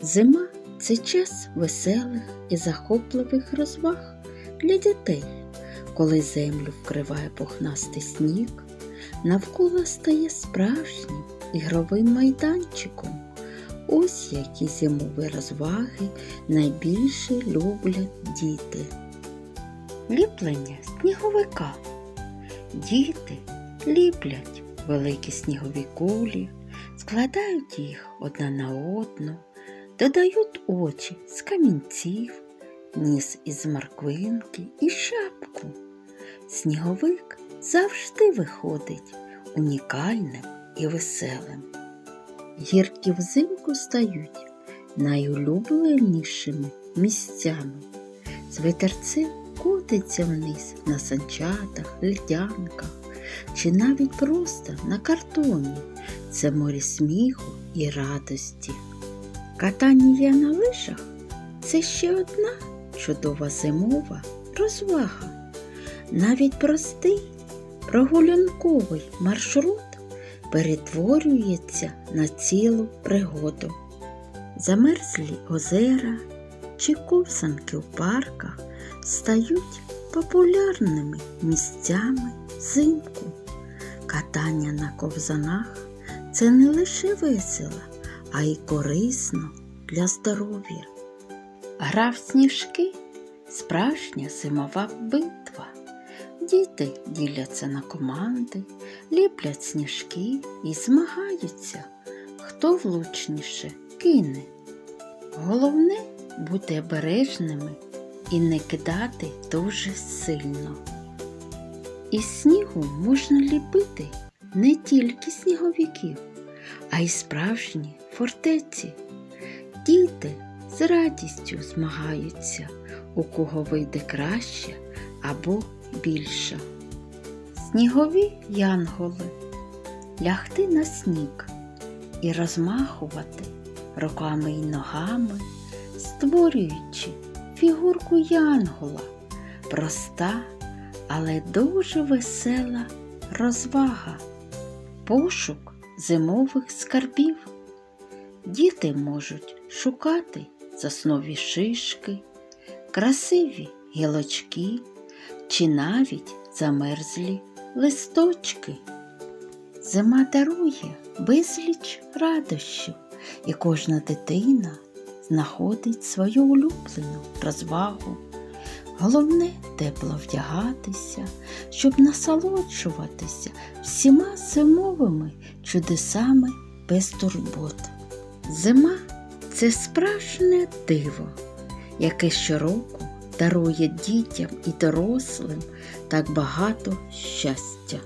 Зима це час веселих і захопливих розваг для дітей, коли землю вкриває пухнастий сніг, навколо стає справжнім ігровим майданчиком. Ось які зимові розваги найбільше люблять діти. Ліплення сніговика. Діти ліплять великі снігові кулі, складають їх одна на одну, додають очі з камінців, ніс із морквинки і шапку. Сніговик завжди виходить унікальним і веселим. Гірки взимку стають найулюбленішими місцями. З вітерцем котиться вниз на санчатах, льдянках чи навіть просто на картоні. Це море сміху і радості. Катання на лижах це ще одна чудова зимова розвага. Навіть простий прогулянковий маршрут перетворюється на цілу пригоду. Замерзлі озера чи ковсанки в парках стають популярними місцями взимку. Катання на ковзанах це не лише весело, а й корисно для здоров'я. Гра в сніжки справжня зимова битва. Діти діляться на команди, ліплять сніжки і змагаються, хто влучніше кине. Головне бути обережними і не кидати дуже сильно. Із снігу можна ліпити не тільки сніговиків, а й справжні фортеці. Діти з радістю змагаються, у кого вийде краще або більше. Снігові янголи лягти на сніг і розмахувати руками й ногами, створюючи фігурку янгола, проста, але дуже весела розвага, пошук зимових скарбів. Діти можуть шукати заснові шишки, красиві гілочки чи навіть замерзлі листочки. Зима дарує безліч радощів, і кожна дитина знаходить свою улюблену розвагу. Головне тепло вдягатися, щоб насолоджуватися всіма зимовими чудесами без турбот. Зима це справжнє диво, яке щороку дарує дітям і дорослим так багато щастя.